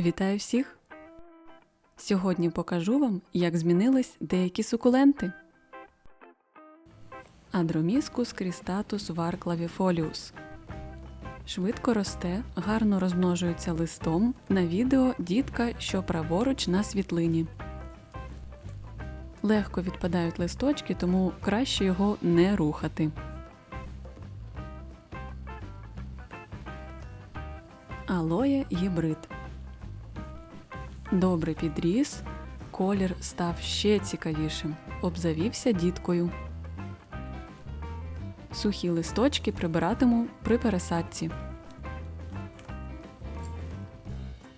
Вітаю всіх! Сьогодні покажу вам, як змінились деякі сукуленти. Адроміскус крістатус варклавіфоліус. Швидко росте, гарно розмножується листом. На відео дітка, що праворуч на світлині. Легко відпадають листочки, тому краще його не рухати. Алоє гібрид. Добре підріс, колір став ще цікавішим, обзавівся діткою. Сухі листочки прибиратиму при пересадці.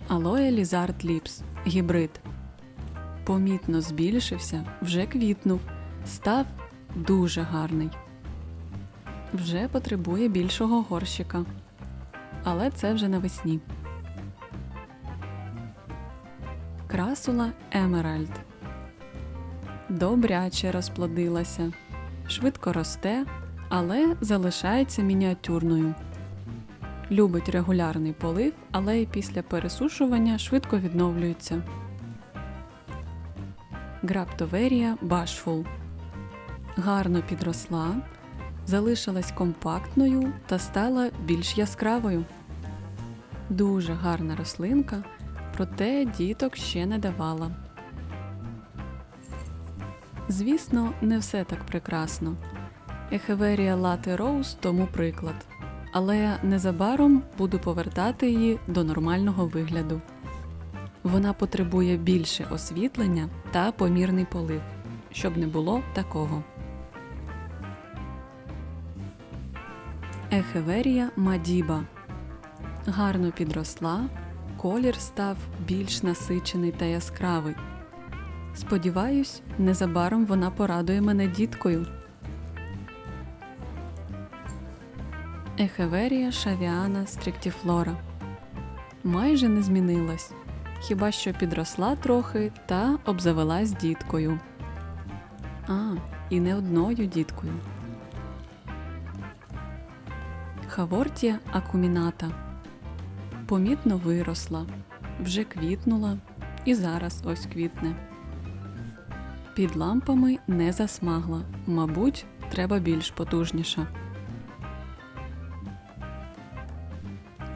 Алоє Лізард Ліпс гібрид. Помітно збільшився, вже квітнув, став дуже гарний. Вже потребує більшого горщика. Але це вже навесні. Красула Емеральд. Добряче розплодилася. Швидко росте, але залишається мініатюрною. Любить регулярний полив, але й після пересушування швидко відновлюється. Граптоверія Башфул. Гарно підросла, залишилась компактною та стала більш яскравою. Дуже гарна рослинка, проте діток ще не давала. Звісно, не все так прекрасно. Ехеверія Лати Роуз тому приклад. Але незабаром буду повертати її до нормального вигляду. Вона потребує більше освітлення та помірний полив, щоб не було такого. Ехеверія Мадіба гарно підросла, колір став більш насичений та яскравий. Сподіваюсь, незабаром вона порадує мене діткою. Ехеверія Шавіана Стріктіфлора майже не змінилась, хіба що підросла трохи та обзавелась діткою. А, і не одною діткою. Хавортія акуміната помітно виросла, вже квітнула і зараз ось квітне. Під лампами не засмагла, мабуть, треба більш потужніша.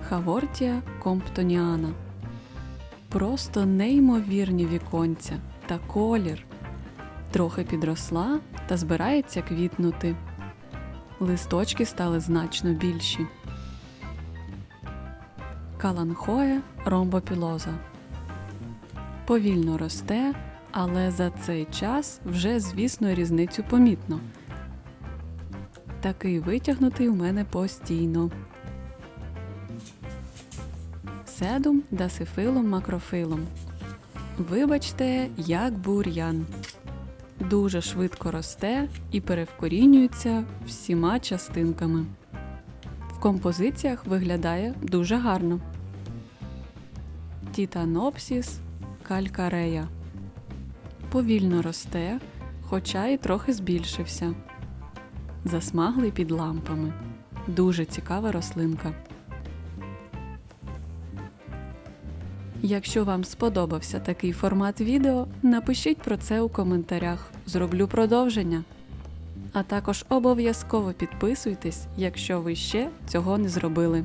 Хавортія комптоніана. Просто неймовірні віконця та колір. Трохи підросла та збирається квітнути. Листочки стали значно більші. Каланхоє ромбопілоза. Повільно росте, але за цей час вже, звісно, різницю помітно. Такий витягнутий у мене постійно. Седум дасифилом макрофилом. Вибачте, як бур'ян. Дуже швидко росте і перевкорінюється всіма частинками. В композиціях виглядає дуже гарно. Тітанопсіс калькарея. Повільно росте, хоча й трохи збільшився. Засмаглий під лампами. Дуже цікава рослинка. Якщо вам сподобався такий формат відео, напишіть про це у коментарях. Зроблю продовження. А також обов'язково підписуйтесь, якщо ви ще цього не зробили.